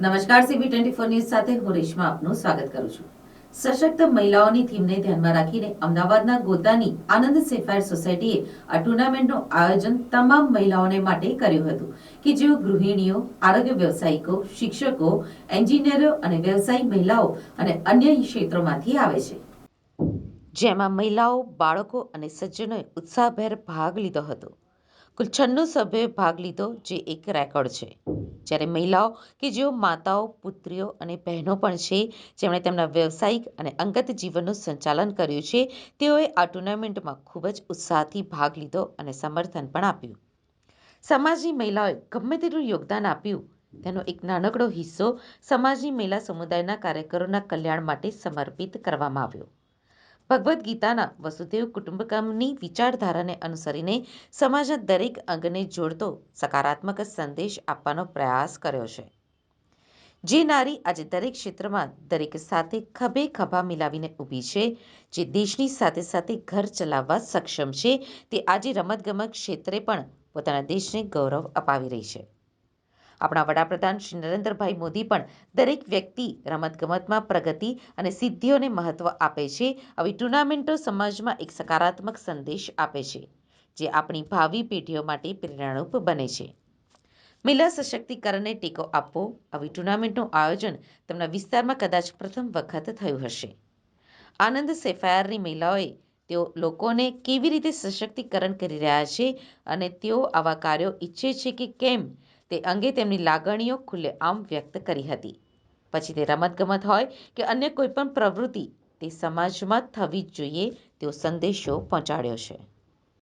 નમસ્કાર, CB twenty four news સાથે હું રેશમા આપનું સ્વાગત કરું છું. સશક્ત મહિલાઓની થીમને ધ્યાનમાં રાખીને અમદાવાદના ગોતાની આનંદ સેફાયર સોસાયટીએ આ ટુર્નામેન્ટનું આયોજન તમામ મહિલાઓને માટે કર્યું હતું કે જેઓ ગૃહિણીઓ, આરોગ્ય વ્યવસાયિકો, શિક્ષકો, એન્જિનિયરો અને વ્યવસાયિક મહિલાઓ અને અન્ય ક્ષેત્રોમાંથી આવે છે. જેમાં મહિલાઓ, બાળકો અને સજ્જનોએ ઉત્સાહભેર ભાગ લીધો હતો. કુલ છન્નું સભ્યોએ ભાગ લીધો, જે એક રેકોર્ડ છે. જ્યારે મહિલાઓ કે જેઓ માતાઓ, પુત્રીઓ અને બહેનો પણ છે, જેમણે તેમના વ્યવસાયિક અને અંગત જીવનનું સંચાલન કર્યું છે, તેઓએ આ ટુર્નામેન્ટમાં ખૂબ જ ઉત્સાહથી ભાગ લીધો અને સમર્થન પણ આપ્યું. સમાજની મહિલાઓએ ગમે તેટલું યોગદાન આપ્યું, તેનો એક નાનકડો હિસ્સો સમાજની મહિલા સમુદાયના કાર્યકરોના કલ્યાણ માટે સમર્પિત કરવામાં આવ્યો. ભગવદ્ ગીતાના વસુદેવ કુટુંબકમની વિચારધારાને અનુસરીને સમાજના દરેક અંગને જોડતો સકારાત્મક સંદેશ આપવાનો પ્રયાસ કર્યો છે. જે નારી આજે દરેક ક્ષેત્રમાં દરેક સાથે ખભે ખભા મિલાવીને ઊભી છે, જે દેશની સાથે સાથે ઘર ચલાવવા સક્ષમ છે, તે આજે રમતગમત ક્ષેત્રે પણ પોતાના દેશને ગૌરવ અપાવી રહી છે. આપણા વડાપ્રધાન શ્રી નરેન્દ્રભાઈ મોદી પણ દરેક વ્યક્તિ રમતગમતમાં પ્રગતિ અને સિદ્ધિઓને મહત્વ આપે છે. આવી ટુર્નામેન્ટો સમાજમાં એક સકારાત્મક સંદેશ આપે છે, જે આપણી ભાવિ પેઢીઓ માટે પ્રેરણારૂપ બને છે. મહિલા સશક્તિકરણને ટેકો આપવો, આવી ટુર્નામેન્ટનું આયોજન તેમના વિસ્તારમાં કદાચ પ્રથમ વખત થયું હશે. આનંદ સેફાયરની મહિલાઓએ તેઓ લોકોને કેવી રીતે સશક્તિકરણ કરી રહ્યા છે અને તેઓ આવા કાર્યો ઈચ્છે છે કે કેમ? તે અંગે તેમની લાગણીઓ ખુલ્લેઆમ વ્યક્ત કરી હતી. પછી તે રમતગમત હોય કે અન્ય કોઈ પણ પ્રવૃત્તિ, તે સમાજમાં થવી જ જોઈએ તેવો સંદેશો પહોંચાડ્યો છે.